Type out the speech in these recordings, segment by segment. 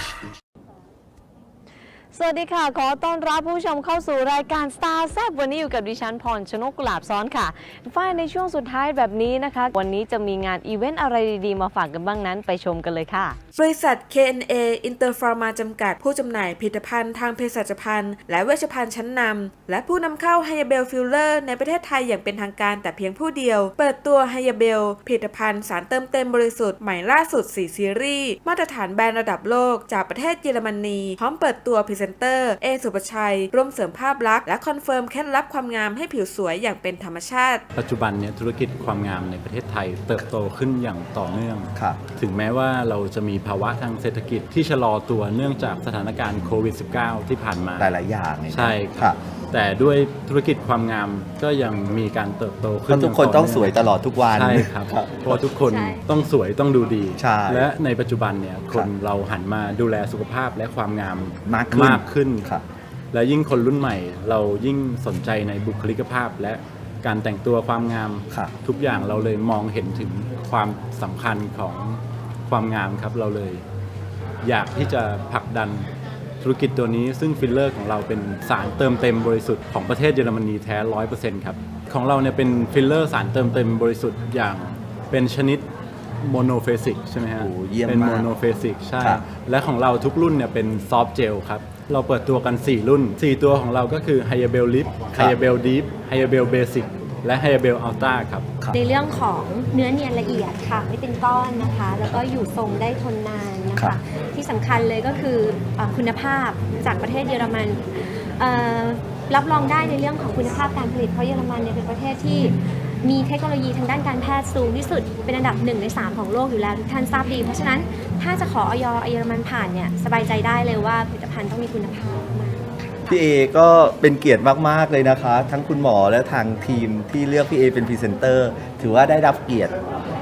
Christmas. สวัสดีค่ะ ขอต้อนรับผู้ชมเข้าสู่รายการ Star แซบวันนี้อยู่กับดิฉันพรชนกกุหลาบซ้อนค่ะฝ้ายในช่วงสุดท้ายแบบนี้นะคะ วันนี้จะมีงานอีเวนต์อะไรดีๆ มาฝากกันบ้างนั้นไปชมกันเลยค่ะ บริษัท KNA Interpharma จำกัด ผู้จำหน่ายผลิตภัณฑ์ทางเภสัชภัณฑ์ และเวชภัณฑ์ชั้นนำและผู้นำเข้าไฮยาเบลฟิลเลอร์ในประเทศไทยอย่างเป็นทางการแต่เพียงผู้เดียว เปิดตัวไฮยาเบลผลิตภัณฑ์สารเติมเต็มบริสุทธิ์ใหม่ล่าสุด4ซีรีส์มาตรฐานแบรนด์ระดับโลกจากประเทศเยอรมนีพร้อมเปิดตัวพรีเซนเตอร์ เอสุปชัย ร่วมเสริมภาพลักษณ์และคอนเฟิร์มเคล็ดลับความงามให้ผิวสวยอย่างเป็นธรรมชาติ ปัจจุบันเนี่ยธุรกิจความงามในประเทศไทย เติบโตขึ้นอย่างต่อเนื่อง ครับ ถึงแม้ว่าเราจะมีภาวะทางเศรษฐกิจที่ชะลอตัวเนื่องจากสถานการณ์โควิด -19 ที่ผ่านมาหลายๆอย่างเนี่ยใช่ครับแต่ด้วยธุรกิจความงามก็ยังมีการเติบโตเพขึ้นราะทุกคนย่าต้องสวยตลอดทุกวัน ใช่ครับครับเพราะว่าทุกคนใช่ ต้องสวยต้องดูดี ใช่และในปัจจุบันเนี่ยคนครับเราหันมาดูแลสุขภาพและความงามมากขึ้นมากขึ้น ครับ และยิ่งคนรุ่นใหม่ เรายิ่งสนใจในบุคลิกภาพ และการแต่งตัวความงาม ครับ ทุกอย่างเราเลยมองเห็นถึงความสำคัญของความงามครับเราเลย อยากที่จะผลักดันธุรกิจตัวนี้ ซึ่งฟิลเลอร์ของเราเป็นสารเติมเต็มบริสุทธิ์ของประเทศเยอรมนีแท้ร้อยเปอร์เซ็นต์ครับ ของเราเนี่ยเป็นฟิลเลอร์สารเติมเต็มบริสุทธิ์อย่างเป็นชนิดโมโนเฟสิกใช่ไหมฮะโอ้เยี่ยมเป็นมากโมโนเฟสิกใช่ ครับ และของเราทุกรุ่นเนี่ยเป็นซอฟต์เจลครับ เราเปิดตัวกัน 4 รุ่น 4 ตัวของเราก็คือ h y a b e l Lip h y a b e l Deep h y a b e l Basic และ h y a b e l Ultra ครับครับ ในเรื่องของเนื้อเนียนละเอียดค่ะ ไม่เป็นก้อนนะคะ แล้วก็อยู่ทรงได้ทนนานนะครัคะ บ ที่สำคัญเลยก็คือเออคุณภาพจากประเทศเยอรมันเอ่อรับรองได้ในเรื่องของคุณภาพการผลิตเพราะเยอรมันเนี่ยเป็นประเทศที่ มีเทคโนโลยีทางด้านการแพทย์สูงที่สุด เป็นอันดับหนึ่งใน3 ของโลกอยู่แล้วทุกท่านทราบดี เพราะฉะนั้นถ้าจะขอออยเยอรมันผ่านเนี่ยสบายใจได้เลยว่าผลิตภัณฑ์ต้องมีคุณภาพมากพี่เอก็เป็นเกียรติมาก ๆ เลยนะคะ ทั้งคุณหมอและทางทีมที่เลือกพี่เอเป็นพรีเซนเตอร์ ถือว่าได้รับเกียรติ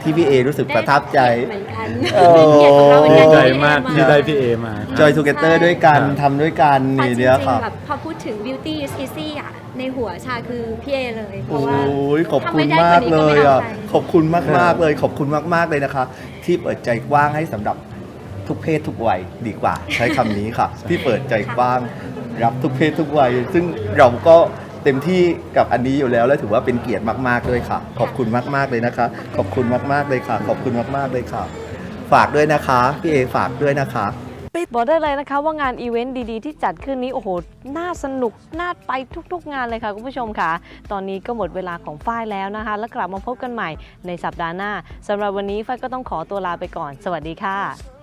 ที่พี่เอรู้สึกประทับใจเหมือนกันโอ้เป็นเกียรติของเราเหมือนดีกันใจมากที่ได้พี่เอมาครับจอยทูเกเตอร์ด้วยกันครับทำด้วยกันเพราะนี่จเนี่ยริงค่ะๆแบบพอพูดถึง beauty is easy อะ ในหัวชาคือพี่เอเลย เพโอ้ราะว่า ยขอบคุณถ้มากไได้เลยกว่าอะนี้ก็ไม่เอาใครขอบคุณมากมากๆเลย ขอบคุณมากๆเลยนะคะ ที่เปิดใจกว้างให้สำหรับทุกเพศทุกวัยดีกว่า ใช้คำนี้ค่ะ ที่เปิดใจกว้างรับทุกเพศทุกวัย ซึ่งเราก็เต็มที่กับอันนี้อยู่แล้ว และถือว่าเป็นเกียรติมากๆด้วยค่ะ ขอบคุณมากๆเลยนะคะ ขอบคุณมากๆเลยค่ะ ขอบคุณมากๆเลยค่ะ ฝากด้วยนะคะพี่เอฝากด้วยนะคะ บอกได้เลยนะคะว่างานอีเวนต์ดีๆ ที่จัดขึ้นนี้โอ้โห น่าสนุก น่าไปทุกๆ งานเลยค่ะคุณผู้ชมค่ะ ตอนนี้ก็หมดเวลาของฝ้ายแล้วนะคะ แล้วกลับมาพบกันใหม่ในสัปดาห์หน้าสำหรับวันนี้ฝ้ายก็ต้องขอตัวลาไปก่อน สวัสดีค่ะ